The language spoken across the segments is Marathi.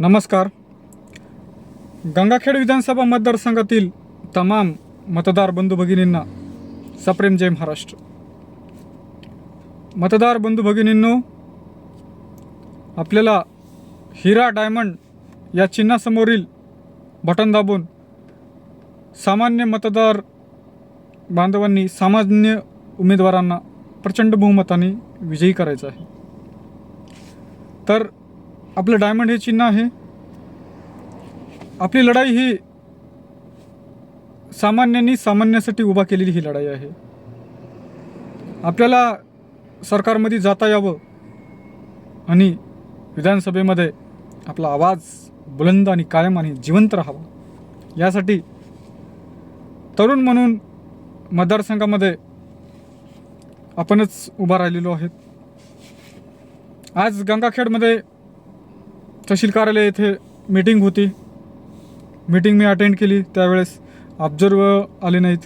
नमस्कार. गंगाखेड विधानसभा मतदारसंघातील तमाम मतदार बंधू भगिनींना सप्रेम जय महाराष्ट्र. मतदार बंधू भगिनींनो आपल्याला हिरा डायमंड या चिन्हासमोरील बटन दाबून सामान्य मतदार बांधवांनी सामान्य उमेदवारांना प्रचंड बहुमताने विजयी करायचं आहे. तर आपलं डायमंड हे चिन्ह आहे. आपली लढाई ही सामान्यांनी सामान्यासाठी उभा केलेली ही लढाई आहे. आपल्याला सरकारमध्ये जाता यावं आणि विधानसभेमध्ये आपला आवाज बुलंद आणि कायम आणि जिवंत राहावा. यासाठी तरुण म्हणून मतदारसंघामध्ये आपणच उभा राहिलेलो आहेत. आज गंगाखेडमध्ये तहसील कार्यालय येथे मीटिंग होती. मीटिंग मी अटेंड केली. त्यावेळेस ऑब्झर्व आले नाहीत.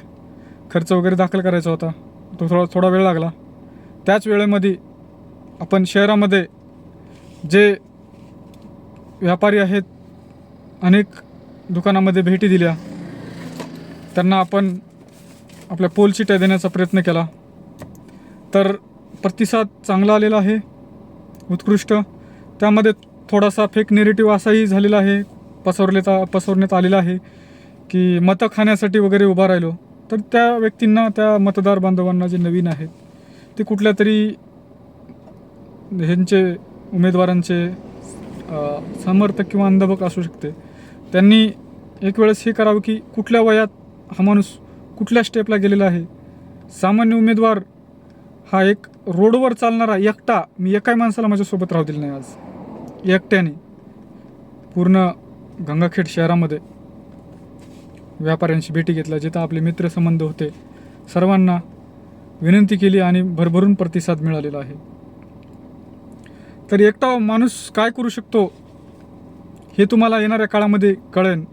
खर्च वगैरे दाखल करायचा होता. तो थोडा थोडा वेळ लागला. त्याच वेळेमध्ये आपण शहरामध्ये जे व्यापारी आहेत अनेक दुकानामध्ये भेटी दिल्या. त्यांना आपण आपल्या पोलचिट्या देण्याचा प्रयत्न केला. तर प्रतिसाद चांगला आलेला आहे. उत्कृष्ट. त्यामध्ये थोडासा फेक नेरेटिव्ह असाही झालेला आहे. पसरलेता पसरण्यात आलेला आहे की मतं खाण्यासाठी वगैरे उभा राहिलो तर त्या व्यक्तींना त्या मतदार बांधवांना जे नवीन आहेत ते कुठल्या तरी ह्यांचे उमेदवारांचे समर्थक किंवा अंधभक असू शकते. त्यांनी एक वेळेस हे करावं की कुठल्या वयात हा माणूस कुठल्या स्टेपला गेलेला आहे? सामान्य उमेदवार हा एक रोडवर चालणारा एकटा मी एकाही माणसाला माझ्यासोबत राहू दिलं नाही आज. एकट्याने पूर्ण गंगाखेड शहरामध्ये व्यापाऱ्यांशी भेटी घेतल्या जिथं आपले मित्रसंबंध होते. सर्वांना विनंती केली आणि भरभरून प्रतिसाद मिळालेला आहे. तर एकटा माणूस काय करू शकतो हे तुम्हाला येणाऱ्या काळामध्ये कळेन.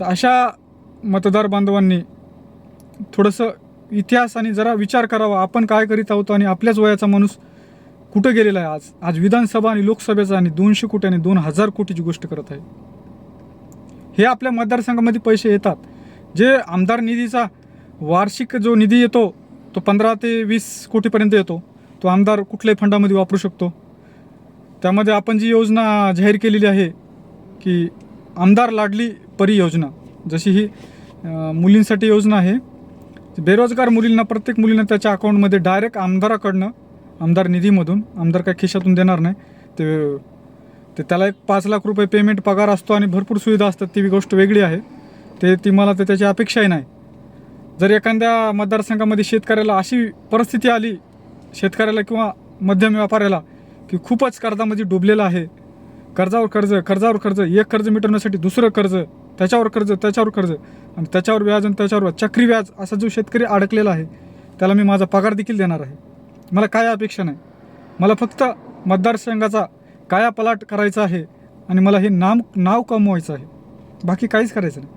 तर अशा मतदार बांधवांनी थोडंसं इतिहास आणि जरा विचार करावा. आपण काय करीत आहोत आणि आपल्याच वयाचा माणूस कुठं गेलेला आहे आज? आज विधानसभा आणि लोकसभेचा आणि दोनशे कोटी आणि दोन हजार कोटीची गोष्ट करत आहे. हे आपल्या मतदारसंघामध्ये पैसे येतात. जे आमदार निधीचा वार्षिक जो निधी येतो तो पंधरा ते वीस कोटीपर्यंत येतो. तो आमदार कुठल्याही फंडामध्ये वापरू शकतो. त्यामध्ये आपण जी योजना जाहीर केलेली आहे की आमदार लाडली परी योजना जशी ही मुलींसाठी योजना आहे. बेरोजगार मुलींना प्रत्येक मुलींना त्याच्या अकाउंटमध्ये डायरेक्ट आमदाराकडनं आमदार निधीमधून आमदार काय खिशातून देणार नाही. ते ते त्याला एक पाच लाख रुपये पेमेंट पगार असतो आणि भरपूर सुविधा असतात ती गोष्ट वेगळी आहे. ते ती मला तर त्याची अपेक्षाही नाही. जर एखाद्या मतदारसंघामध्ये शेतकऱ्याला अशी परिस्थिती आली शेतकऱ्याला किंवा मध्यम व्यापाऱ्याला की खूपच कर्जामध्ये डुबलेला आहे. कर्जावर कर्ज कर्जावर कर्ज एक कर्ज मिटवण्यासाठी दुसरं कर्ज त्याच्यावर कर्ज त्याच्यावर कर्ज आणि त्याच्यावर व्याज आणि त्याच्यावर चक्री व्याज असा जो शेतकरी अडकलेला आहे त्याला मी माझा पगार देखील देणार आहे. मला काय अपेक्षा नाही. मला फक्त मतदारसंघाचा कायापलाट करायचा आहे आणि मला हे नाम नाव कमवायचं आहे. बाकी काहीच करायचं नाही.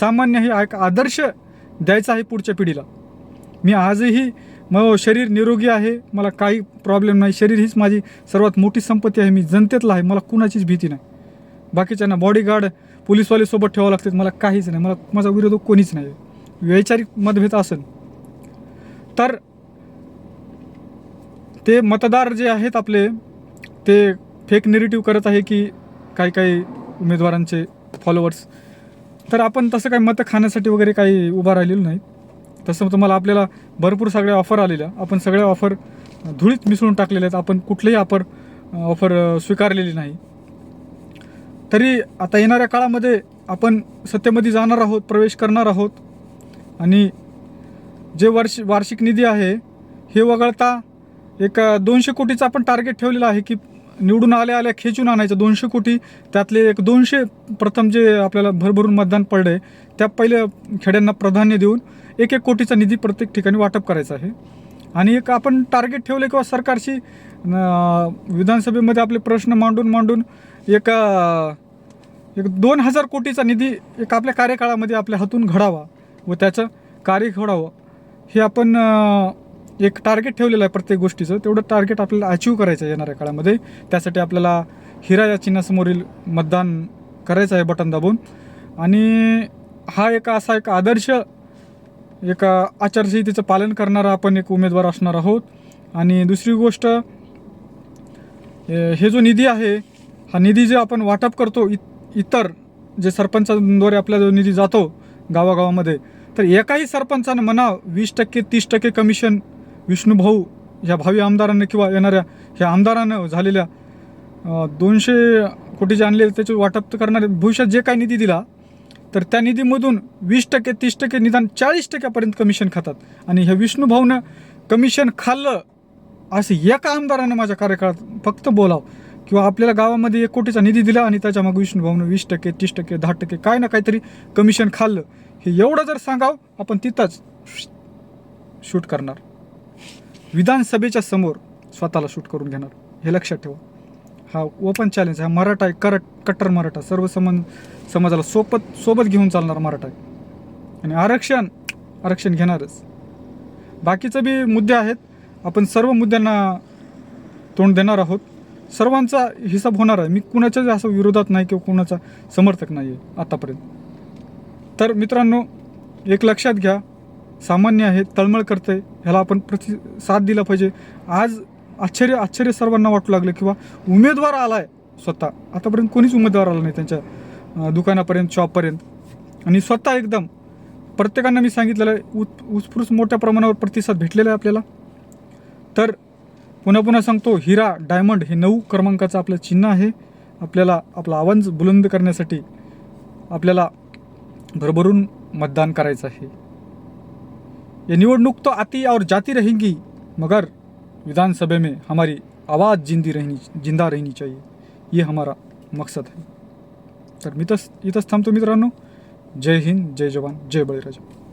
सामान्य हे एक आदर्श द्यायचा आहे पुढच्या पिढीला. मी आजही मग शरीर निरोगी आहे. मला काही प्रॉब्लेम नाही. शरीर हीच माझी सर्वात मोठी संपत्ती आहे. मी जनतेतला आहे. मला कुणाचीच भीती नाही. बाकीच्यांना बॉडीगार्ड पोलीसवाले सोबत ठेवावं लागतात. मला काहीच नाही. मला माझा विरोध कोणीच नाही. वैचारिक मतभेद असेल तर ते मतदार जे आहेत आपले ते फेक नेरेटिव्ह करत आहे की काही काही उमेदवारांचे फॉलोअर्स तर आपण तसं काही मतं खाण्यासाठी वगैरे काही उभा राहिलेलो नाही. तसं तुम्हाला आपल्याला भरपूर सगळ्या ऑफर आलेल्या. आपण सगळ्या ऑफर धुळीत मिसळून टाकलेल्या आहेत. आपण कुठलेही ऑफर ऑफर स्वीकारलेली नाही. तरी आता येणाऱ्या काळामध्ये आपण सत्तेमध्ये जाणार आहोत प्रवेश करणार आहोत. आणि जे वर्ष वार्षिक निधी आहे हे वगळता एक दोनशे कोटीचं आपण टार्गेट ठेवलेलं आहे की निवडून आल्या आल्या खेचून आणायचं. दोनशे कोटी त्यातले एक दोनशे प्रथम जे आपल्याला भरभरून मतदान पडलं आहे त्या पहिले खेड्यांना प्राधान्य देऊन एक एक कोटीचा निधी प्रत्येक ठिकाणी वाटप करायचा आहे. आणि एक आपण टार्गेट ठेवलं किंवा सरकारशी विधानसभेमध्ये आपले प्रश्न मांडून मांडून एक एक दोन हजार कोटीचा निधी एक आपल्या कार्यकाळामध्ये आपल्या हातून घडावा व त्याचं कार्य घडावं. हे आपण एक टार्गेट ठेवलेलं आहे प्रत्येक गोष्टीचं तेवढं टार्गेट आपल्याला अचीव करायचं आहे येणाऱ्या काळामध्ये. त्यासाठी आपल्याला हिरा या चिन्हासमोरील मतदान करायचं आहे बटन दाबून. आणि हा एक असा एक आदर्श एक आचारसंहितेचं पालन करणारा आपण एक उमेदवार असणार आहोत. आणि दुसरी गोष्ट हे जो निधी आहे हा निधी जे आपण वाटप करतो इ इतर जे सरपंचांद्वारे आपला जो निधी जातो गावागावामध्ये तर एकाही सरपंचानं म्हणा वीस टक्के तीस टक्के कमिशन विष्णूभाऊ ह्या भावी आमदारांनी किंवा येणाऱ्या ह्या आमदारानं झालेल्या दोनशे कोटी जे आणले त्याचे वाटप तर करणारे भविष्यात जे काही निधी दिला तर त्या निधीमधून वीस टक्के तीस टक्के निदान चाळीस टक्क्यापर्यंत कमिशन खातात. आणि ह्या विष्णूभाऊनं कमिशन खाल्लं असं एका आमदारानं माझ्या कार्यकाळात फक्त बोलावं. किंवा आपल्याला गावामध्ये एक कोटीचा निधी दिला आणि त्याच्या मग विष्णूभाऊनं वीस टक्के तीस टक्के दहा टक्के काय ना काहीतरी कमिशन खाल्लं. हे एवढं जर सांगाव आपण तिथंच शूट करणार. विधानसभेच्या समोर स्वतःला शूट करून घेणार. हे लक्षात ठेवा. हा ओपन चॅलेंज हा मराठा आहे करट कट्टर मराठा सर्व समज समाजाला सोबत सोबत घेऊन चालणार मराठा आहे. आणि आरक्षण आरक्षण घेणारच. बाकीचं बी मुद्दे आहेत. आपण सर्व मुद्द्यांना तोंड देणार आहोत. सर्वांचा हिसाब होणार आहे. मी कुणाच्याच असं विरोधात नाही किंवा कुणाचा समर्थक नाही आहे आतापर्यंत. तर मित्रांनो एक लक्षात घ्या. सामान्य आहे तळमळ करते ह्याला आपण प्रति साथ दिला पाहिजे. आज आश्चर्य आश्चर्य सर्वांना वाटू लागलं किंवा उमेदवार आला आहे स्वतः. आतापर्यंत कोणीच उमेदवार आला नाही त्यांच्या दुकानापर्यंत शॉपपर्यंत आणि स्वतः एकदम प्रत्येकांना मी सांगितलेलं आहे उत् उत्स्फूर्त मोठ्या प्रमाणावर प्रतिसाद भेटलेला आहे आपल्याला. तर पुन्हा पुन्हा सांगतो हिरा डायमंड हे नऊ क्रमांकाचं आपलं चिन्ह आहे. आपल्याला आपला आवाज बुलंद करण्यासाठी आपल्याला भरभरून मतदान करायचं आहे. ये निवडणूक तो आती और जाती रहेंगी, मगर विधानसभा में हमारी आवाज़ जिंदी रहनी, ज़िंदा रहनी चाहिए। ये हमारा मकसद है। तर मी तस तो थांबतो मित्रांनो, जय हिंद, जय जवान, जय बळीराजा।